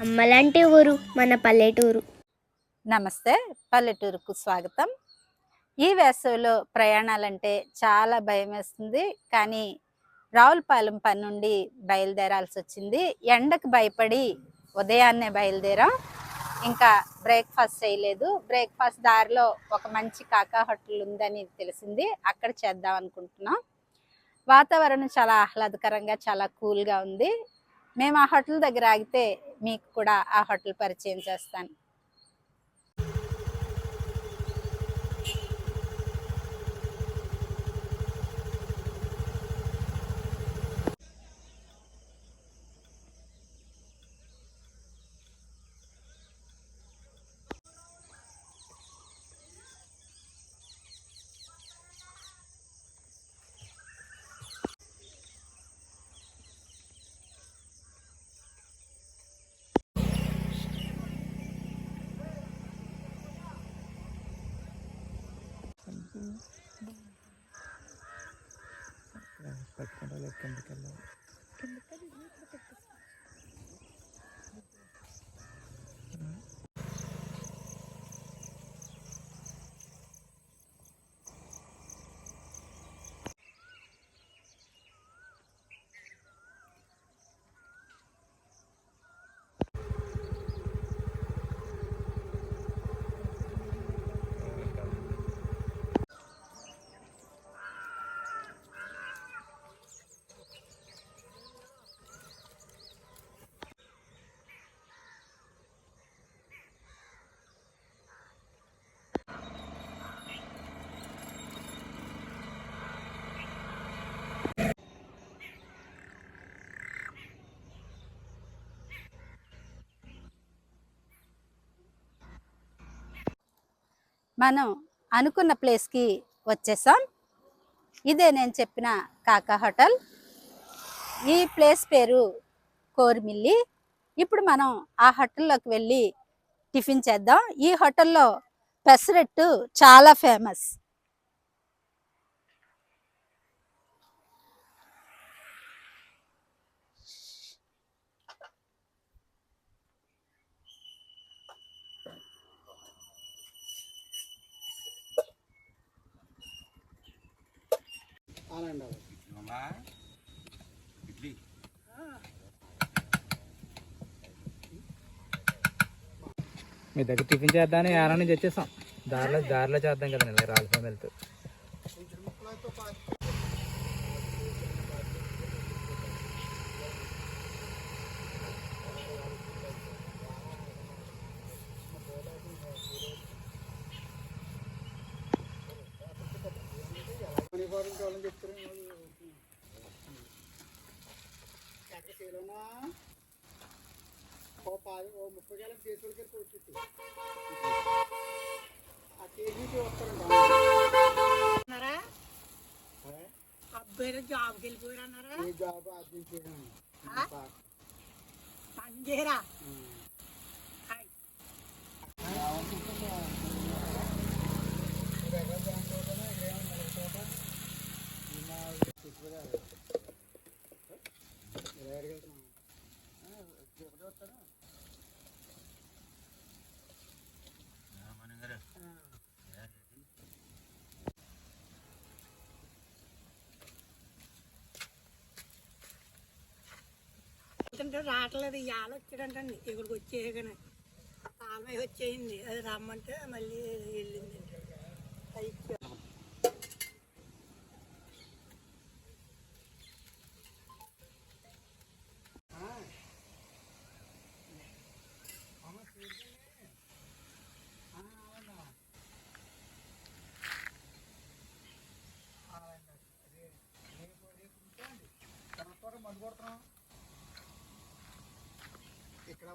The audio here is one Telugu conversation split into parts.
అమ్మలాంటి ఊరు మన పల్లెటూరు. నమస్తే పల్లెటూరుకు స్వాగతం. ఈ వేసవిలో ప్రయాణాలంటే చాలా భయం వేస్తుంది. కానీ రావులపాలెం పని నుండి బయలుదేరాల్సి వచ్చింది. ఎండకు భయపడి ఉదయాన్నే బయలుదేరాం. ఇంకా బ్రేక్ఫాస్ట్ చేయలేదు. బ్రేక్ఫాస్ట్ దారిలో ఒక మంచి కాకా హోటల్ ఉందని తెలిసింది. అక్కడ చేద్దాం అనుకుంటున్నాం. వాతావరణం చాలా ఆహ్లాదకరంగా చాలా కూల్గా ఉంది. మేము ఆ హోటల్ దగ్గర ఆగితే మీకు కూడా ఆ హోటల్ పరిచయం చేస్తాను. പഠിക്കേണ്ട ലക്കം എടുക്കല്ലോ మనం అనుకున్న ప్లేస్కి వచ్చేసాం. ఇదే నేను చెప్పిన కాకా హోటల్. ఈ ప్లేస్ పేరు కోరిమిల్లి. ఇప్పుడు మనం ఆ హోటల్లోకి వెళ్ళి టిఫిన్ చేద్దాం. ఈ హోటల్లో పెసరట్టు చాలా ఫేమస్. మీ దగ్గర టిఫిన్ చేద్దామని యారా నుంచి వచ్చేసాం. దారిలో దారిలో చేద్దాం కదా నేను రాలిపోయి వెళ్తూ అబ్బాయి జాబ్కి వెళ్ళిపోయారన్నారా పనిచేయరా అంటే రావట్లేదు. ఇవాళ వచ్చాడంటండి ఇక్కడికి వచ్చేయగానే. ఆమె వచ్చేయింది అది రమ్మంటే మళ్ళీ వెళ్ళింది.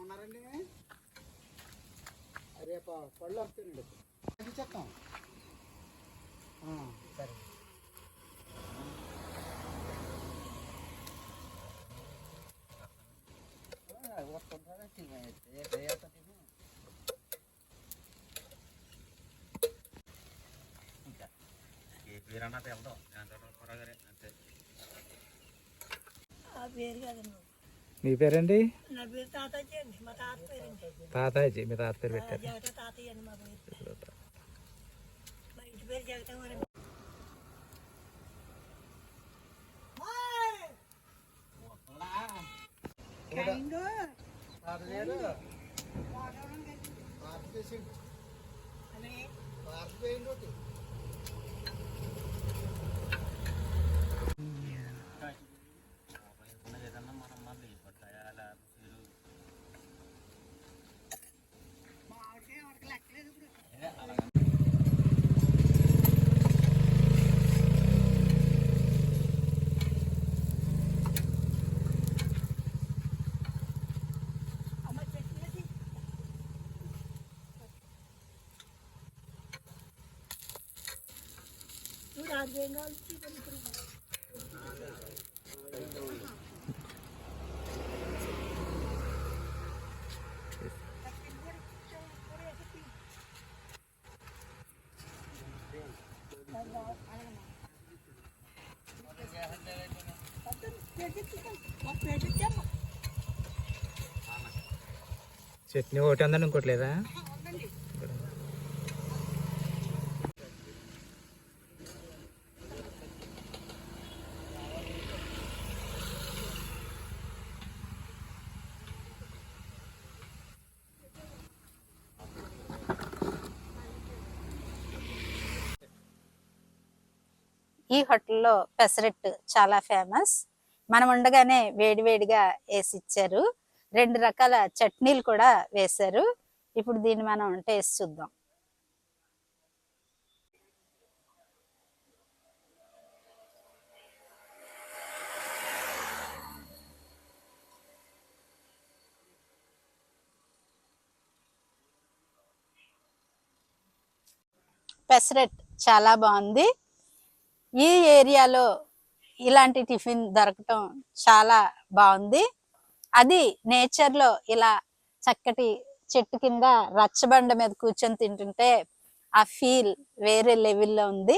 ఉన్నారండి? రేపు పళ్ళు వస్తానండి చెప్తాం సరే ఆ. పేరు కదండి మీ పేరండి నా పేరు అండి మా తాత పేరండి. తాతాజీ మీ తాత పేరు పెట్టారు. జగత తాతయ్య కావాలి చట్నీ ఒకటి ఉందని ఇంకోటి లేదా ఈ హోటల్లో పెసరట్టు చాలా ఫేమస్. మనం ఉండగానే వేడివేడిగా వేసి ఇచ్చారు రెండు రకాల చట్నీలు కూడా వేశారు. ఇప్పుడు దీన్ని మనం టేస్ట్ చూద్దాం. పెసరట్ చాలా బాగుంది. ఈ ఏరియాలో ఇలాంటి టిఫిన్ దొరకటం చాలా బాగుంది. అది నేచర్లో ఇలా చక్కటి చెట్టు కింద రచ్చబండ మీద కూర్చొని తింటుంటే ఆ ఫీల్ వేరే లెవెల్లో ఉంది.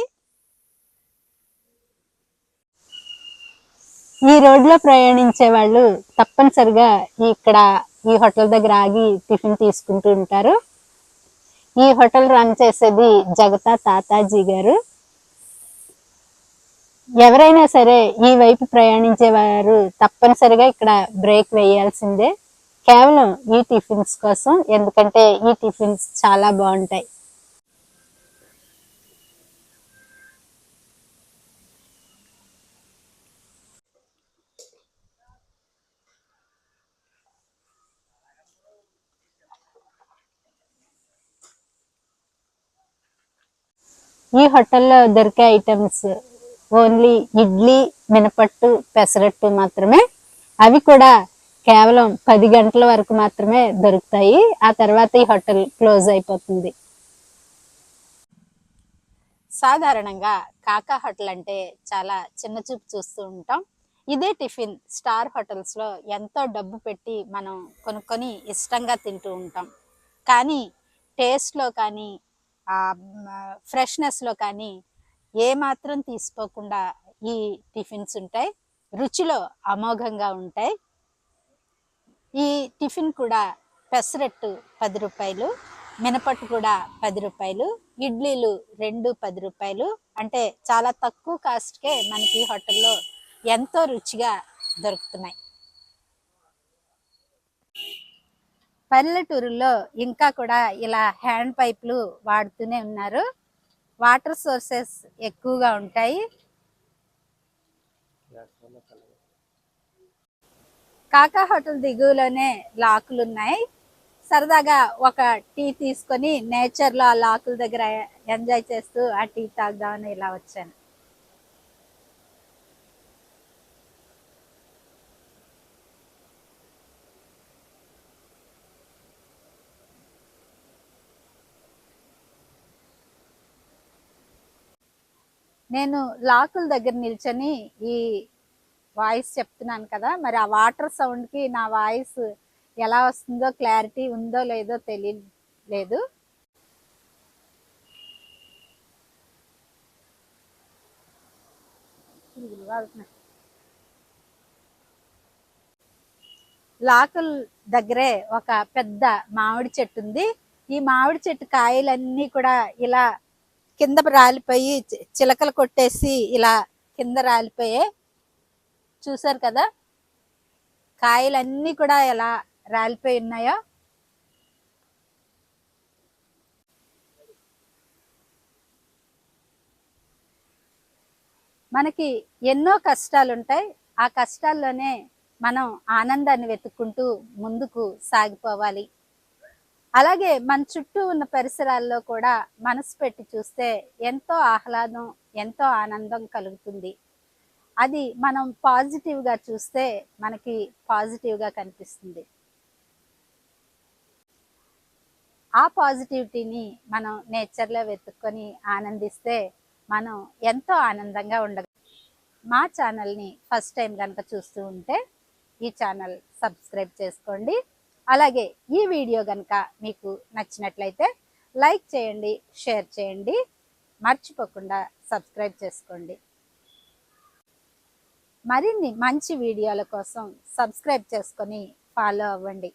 ఈ రోడ్లో ప్రయాణించే వాళ్ళు తప్పనిసరిగా ఇక్కడ ఈ హోటల్ దగ్గర ఆగి టిఫిన్ తీసుకుంటూ ఉంటారు. ఈ హోటల్ రన్ చేసేది జగతా తాతాజీ గారు. ఎవరైనా సరే ఈ వైపు ప్రయాణించే వారు తప్పనిసరిగా ఇక్కడ బ్రేక్ వేయాల్సిందే. కేవలం ఈ టిఫిన్స్ కోసం ఎందుకంటే ఈ టిఫిన్స్ చాలా బాగుంటాయి. ఈ హోటల్లో దొరికే ఐటమ్స్ ఓన్లీ ఇడ్లీ మినపట్టు పెసరట్టు మాత్రమే. అవి కూడా కేవలం పది గంటల వరకు మాత్రమే దొరుకుతాయి. ఆ తర్వాత ఈ హోటల్ క్లోజ్ అయిపోతుంది. సాధారణంగా కాకా హోటల్ అంటే చాలా చిన్న చూపు చూస్తూ ఉంటాం. ఇదే టిఫిన్ స్టార్ హోటల్స్లో ఎంతో డబ్బు పెట్టి మనం కొనుక్కొని ఇష్టంగా తింటూ ఉంటాం. కానీ టేస్ట్లో కానీ ఫ్రెష్నెస్లో కానీ ఏ మాత్రం తీసుకోకుండా ఈ టిఫిన్స్ ఉంటాయి. రుచిలో అమోఘంగా ఉంటాయి. ఈ టిఫిన్ కూడా పెసరట్టు పది రూపాయలు మినపట్టు కూడా పది రూపాయలు ఇడ్లీలు రెండు పది రూపాయలు. అంటే చాలా తక్కువ కాస్ట్కే మనకి హోటల్లో ఎంతో రుచిగా దొరుకుతున్నాయి. పల్లెటూరులో ఇంకా కూడా ఇలా హ్యాండ్ పైపులు వాడుతూనే ఉన్నారు. వాటర్ సోర్సెస్ ఎక్కువగా ఉంటాయి. కాకా హోటల్ దిగువలోనే లాకులు ఉన్నాయి. సరదాగా ఒక టీ తీసుకొని నేచర్లో ఆ లాకుల దగ్గర ఎంజాయ్ చేస్తూ ఆ టీ తాగుదామని ఇలా వచ్చాను. నేను లాకుల దగ్గర నిల్చొని ఈ వాయిస్ చెప్తున్నాను కదా మరి ఆ వాటర్ సౌండ్కి నా వాయిస్ ఎలా వస్తుందో క్లారిటీ ఉందో లేదో తెలియలేదు. లాకుల దగ్గరే ఒక పెద్ద మామిడి చెట్టు ఉంది. ఈ మామిడి చెట్టు కాయలన్నీ కూడా ఇలా కింద రాలిపోయి చిలకలు కొట్టేసి ఇలా కింద రాలిపోయాయి చూసారు కదా? కాయలన్నీ కూడా ఎలా రాలిపోయి ఉన్నాయో? మనకి ఎన్నో కష్టాలు ఉంటాయి ఆ కష్టాల్లోనే మనం ఆనందాన్ని వెతుక్కుంటూ ముందుకు సాగిపోవాలి. అలాగే మన చుట్టూ ఉన్న పరిసరాల్లో కూడా మనసు పెట్టి చూస్తే ఎంతో ఆహ్లాదం ఎంతో ఆనందం కలుగుతుంది. అది మనం పాజిటివ్గా చూస్తే మనకి పాజిటివ్గా కనిపిస్తుంది. ఆ పాజిటివిటీని మనం నేచర్లో వెతుక్కొని ఆనందిస్తే మనం ఎంతో ఆనందంగా ఉండగలం. మా ఛానల్ని ఫస్ట్ టైం కనుక చూస్తూ ఉంటే ఈ ఛానల్ సబ్స్క్రైబ్ చేసుకోండి. అలాగే ఈ వీడియో కనుక మీకు నచ్చినట్లయితే లైక్ చేయండి షేర్ చేయండి. మర్చిపోకుండా సబ్స్క్రైబ్ చేసుకోండి. మరిన్ని మంచి వీడియోల కోసం సబ్స్క్రైబ్ చేసుకొని ఫాలో అవ్వండి.